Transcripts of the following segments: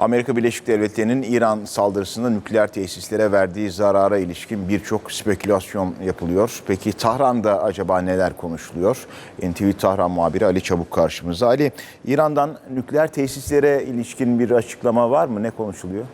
Amerika Birleşik Devletleri'nin İran saldırısında nükleer tesislere verdiği zarara ilişkin birçok spekülasyon yapılıyor. Peki Tahran'da acaba neler konuşuluyor? NTV Tahran muhabiri Ali Çabuk karşımızda. Ali, İran'dan nükleer tesislere ilişkin bir açıklama var mı? Ne konuşuluyor?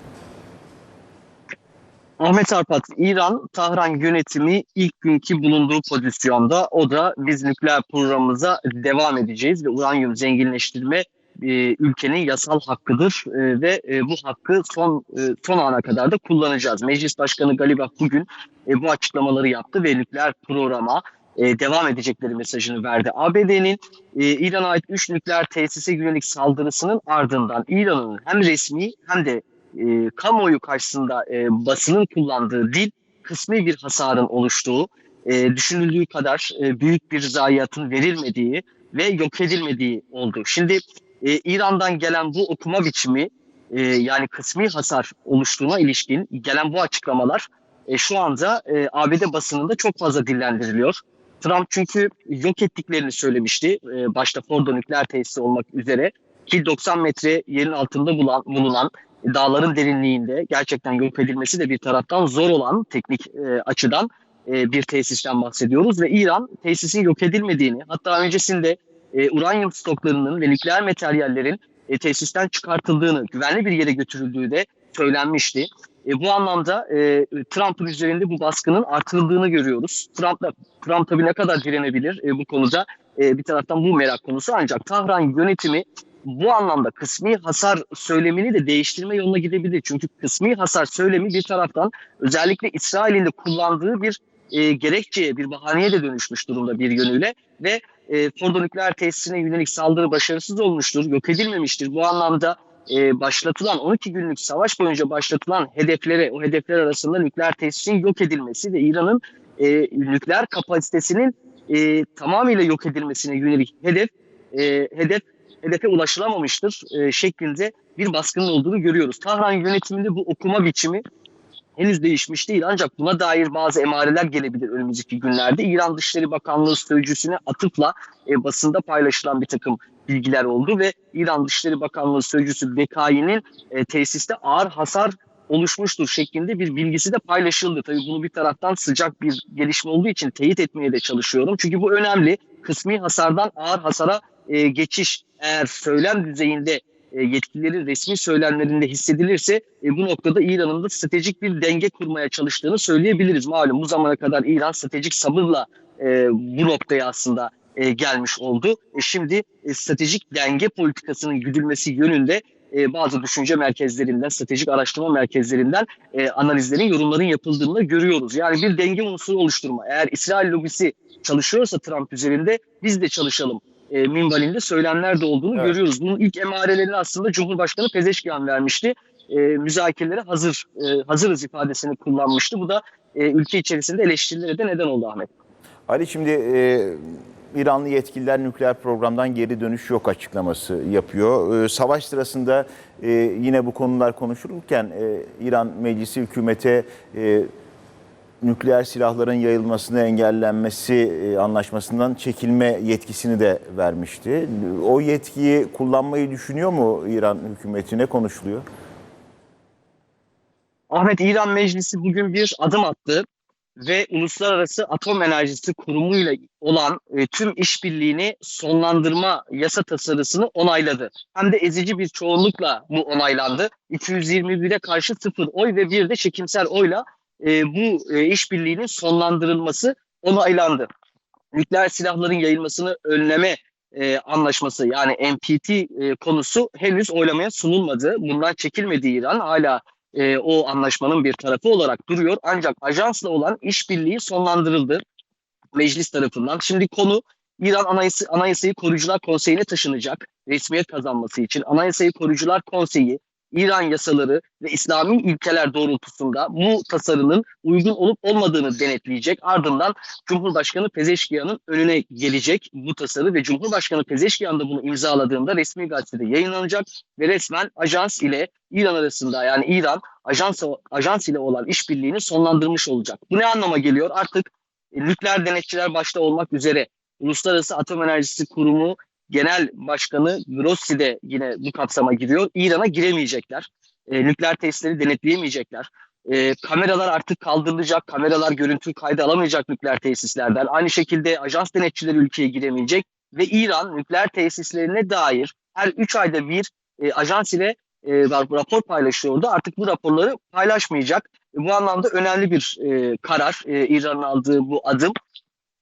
Ahmet Arpat, İran Tahran yönetimi ilk günkü bulunduğu pozisyonda o da biz nükleer programımıza devam edeceğiz ve uranyum zenginleştirme e, ülkenin yasal hakkıdır e, ve e, bu hakkı son e, son ana kadar da kullanacağız. Meclis Başkanı Galibaf bugün e, bu açıklamaları yaptı ve nükleer programa e, devam edecekleri mesajını verdi. ABD'nin e, İran'a ait 3 nükleer tesise yönelik saldırısının ardından İran'ın hem resmi hem de e, kamuoyu karşısında e, basının kullandığı dil kısmi bir hasarın oluştuğu, e, düşünüldüğü kadar e, büyük bir zayiatın verilmediği ve yok edilmediği oldu. Şimdi e, İran'dan gelen bu okuma biçimi e, yani kısmi hasar oluştuğuna ilişkin gelen bu açıklamalar e, şu anda e, ABD basınında çok fazla dillendiriliyor. Trump çünkü yok ettiklerini söylemişti. E, başta Fordo nükleer tesisi olmak üzere ki 90 metre yerin altında bulan, bulunan dağların derinliğinde gerçekten yok edilmesi de bir taraftan zor olan teknik e, açıdan e, bir tesisten bahsediyoruz ve İran tesisin yok edilmediğini hatta öncesinde e, uranyum stoklarının ve nükleer materyallerin e, tesisten çıkartıldığını, güvenli bir yere götürüldüğü de söylenmişti. E, bu anlamda e, Trump'ın üzerinde bu baskının artırıldığını görüyoruz. Trump, da, Trump tabii ne kadar direnebilir e, bu konuda e, bir taraftan bu merak konusu ancak Tahran yönetimi bu anlamda kısmi hasar söylemini de değiştirme yoluna gidebilir. Çünkü kısmi hasar söylemi bir taraftan özellikle İsrail'in de kullandığı bir e, gerekçeye, bir bahaneye de dönüşmüş durumda bir yönüyle ve e, Fordo nükleer tesisine yönelik saldırı başarısız olmuştur, yok edilmemiştir. Bu anlamda e, başlatılan 12 günlük savaş boyunca başlatılan hedeflere, o hedefler arasında nükleer tesisin yok edilmesi ve İran'ın e, nükleer kapasitesinin e, tamamıyla yok edilmesine yönelik hedef e, hedef hedefe ulaşılamamıştır e, şeklinde bir baskının olduğunu görüyoruz. Tahran yönetiminde bu okuma biçimi henüz değişmiş değil ancak buna dair bazı emareler gelebilir önümüzdeki günlerde. İran Dışişleri Bakanlığı sözcüsüne atıfla e, basında paylaşılan bir takım bilgiler oldu ve İran Dışişleri Bakanlığı sözcüsü Bekai'nin e, tesiste ağır hasar oluşmuştur şeklinde bir bilgisi de paylaşıldı. Tabii bunu bir taraftan sıcak bir gelişme olduğu için teyit etmeye de çalışıyorum. Çünkü bu önemli. Kısmi hasardan ağır hasara e, geçiş eğer söylem düzeyinde e, yetkililerin resmi söylemlerinde hissedilirse e, bu noktada İran'ın da stratejik bir denge kurmaya çalıştığını söyleyebiliriz. Malum bu zamana kadar İran stratejik sabırla e, bu noktaya aslında gelmiş oldu. Şimdi stratejik denge politikasının güdülmesi yönünde bazı düşünce merkezlerinden, stratejik araştırma merkezlerinden e, analizlerin, yorumların yapıldığını da görüyoruz. Yani bir denge unsuru oluşturma. Eğer İsrail lobisi çalışıyorsa Trump üzerinde biz de çalışalım e, minvalinde söylemler de olduğunu Evet. görüyoruz. Bunun ilk emarelerini aslında Cumhurbaşkanı Pezeşkian vermişti. E, müzakerelere hazır e, hazırız ifadesini kullanmıştı. Bu da e, ülke içerisinde eleştirilere de neden oldu Ahmet. Ali şimdi e, İranlı yetkililer nükleer programdan geri dönüş yok açıklaması yapıyor. E, savaş sırasında e, yine bu konular konuşulurken e, İran meclisi hükümete e, nükleer silahların yayılmasını engellenmesi e, anlaşmasından çekilme yetkisini de vermişti. O yetkiyi kullanmayı düşünüyor mu İran hükümetine konuşuluyor? Ahmet İran Meclisi bugün bir adım attı ve Uluslararası Atom Enerjisi Kurumu ile olan e, tüm işbirliğini sonlandırma yasa tasarısını onayladı. Hem de ezici bir çoğunlukla bu onaylandı. 221'e karşı sıfır oy ve bir de çekimsel oyla e, bu e, işbirliğinin sonlandırılması onaylandı. Nükleer silahların yayılmasını önleme e, anlaşması yani NPT e, konusu henüz oylamaya sunulmadı. Bundan çekilmedi İran. Hala e, o anlaşmanın bir tarafı olarak duruyor. Ancak ajansla olan işbirliği sonlandırıldı meclis tarafından. Şimdi konu İran Anayasa, Anayasayı Koruyucular Konseyi'ne taşınacak resmiyet kazanması için. Anayasayı Koruyucular Konseyi İran yasaları ve İslami ilkeler doğrultusunda bu tasarının uygun olup olmadığını denetleyecek. Ardından Cumhurbaşkanı Pezeşkiyan'ın önüne gelecek bu tasarı ve Cumhurbaşkanı Pezeşkiyan da bunu imzaladığında resmi gazetede yayınlanacak ve resmen ajans ile İran arasında yani İran ajans, ajans ile olan işbirliğini sonlandırmış olacak. Bu ne anlama geliyor? Artık nükleer denetçiler başta olmak üzere Uluslararası Atom Enerjisi Kurumu Genel Başkanı Grossi de yine bu kapsama giriyor. İran'a giremeyecekler. E, nükleer tesisleri denetleyemeyecekler. E, kameralar artık kaldırılacak. Kameralar görüntü kaydı alamayacak nükleer tesislerden. Aynı şekilde ajans denetçileri ülkeye giremeyecek. Ve İran nükleer tesislerine dair her 3 ayda bir e, ajans ile e, rapor paylaşıyordu. Artık bu raporları paylaşmayacak. Bu anlamda önemli bir e, karar e, İran'ın aldığı bu adım.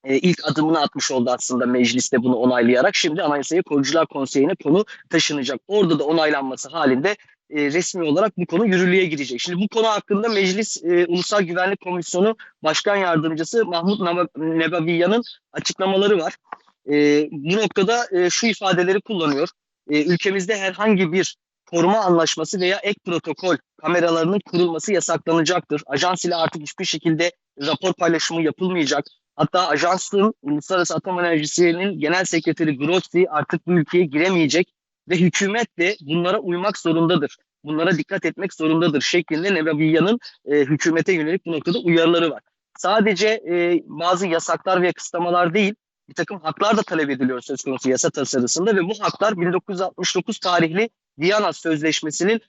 E, ilk adımını atmış oldu aslında mecliste bunu onaylayarak. Şimdi Anayasaya Korucular Konseyi'ne konu taşınacak. Orada da onaylanması halinde e, resmi olarak bu konu yürürlüğe girecek. Şimdi bu konu hakkında Meclis e, Ulusal Güvenlik Komisyonu Başkan Yardımcısı Mahmut Nebaviyan'ın açıklamaları var. E, bu noktada e, şu ifadeleri kullanıyor. E, ülkemizde herhangi bir koruma anlaşması veya ek protokol kameralarının kurulması yasaklanacaktır. Ajans ile artık hiçbir şekilde rapor paylaşımı yapılmayacak. Hatta ajansın Uluslararası Atom Enerjisi'nin genel sekreteri Grossi artık bu ülkeye giremeyecek ve hükümet de bunlara uymak zorundadır. Bunlara dikkat etmek zorundadır şeklinde Nebaviyan'ın e, hükümete yönelik bu noktada uyarıları var. Sadece e, bazı yasaklar ve kısıtlamalar değil, bir takım haklar da talep ediliyor söz konusu yasa tasarısında ve bu haklar 1969 tarihli Viyana Sözleşmesi'nin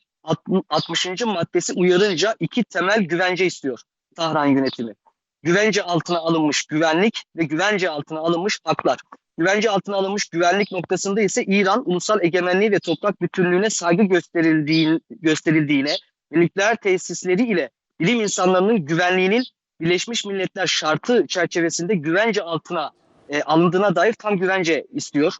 60. maddesi uyarınca iki temel güvence istiyor Tahran yönetimi. Güvence altına alınmış güvenlik ve güvence altına alınmış haklar. Güvence altına alınmış güvenlik noktasında ise İran ulusal egemenliği ve toprak bütünlüğüne saygı gösterildiği, gösterildiğine ve nükleer tesisleri ile bilim insanlarının güvenliğinin Birleşmiş Milletler şartı çerçevesinde güvence altına e, alındığına dair tam güvence istiyor.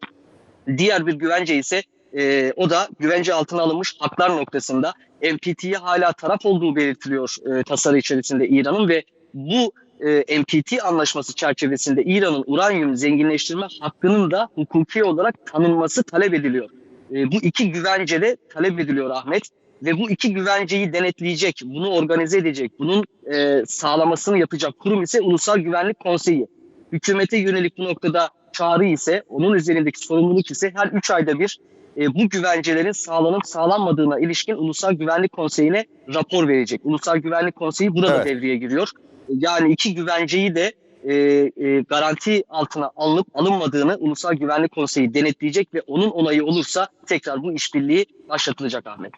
Diğer bir güvence ise e, o da güvence altına alınmış haklar noktasında NPT'ye hala taraf olduğu belirtiliyor e, tasarı içerisinde İran'ın ve bu e, NPT anlaşması çerçevesinde İran'ın uranyum zenginleştirme hakkının da hukuki olarak tanınması talep ediliyor. E, bu iki güvence de talep ediliyor Ahmet ve bu iki güvenceyi denetleyecek, bunu organize edecek, bunun e, sağlamasını yapacak kurum ise Ulusal Güvenlik Konseyi. Hükümete yönelik bu noktada çağrı ise, onun üzerindeki sorumluluk ise her 3 ayda bir e, bu güvencelerin sağlanıp sağlanmadığına ilişkin Ulusal Güvenlik Konseyi'ne rapor verecek. Ulusal Güvenlik Konseyi burada Evet. devreye giriyor. Yani iki güvenceyi de e, e, garanti altına alınıp alınmadığını Ulusal Güvenlik Konseyi denetleyecek ve onun onayı olursa tekrar bu işbirliği başlatılacak Ahmet.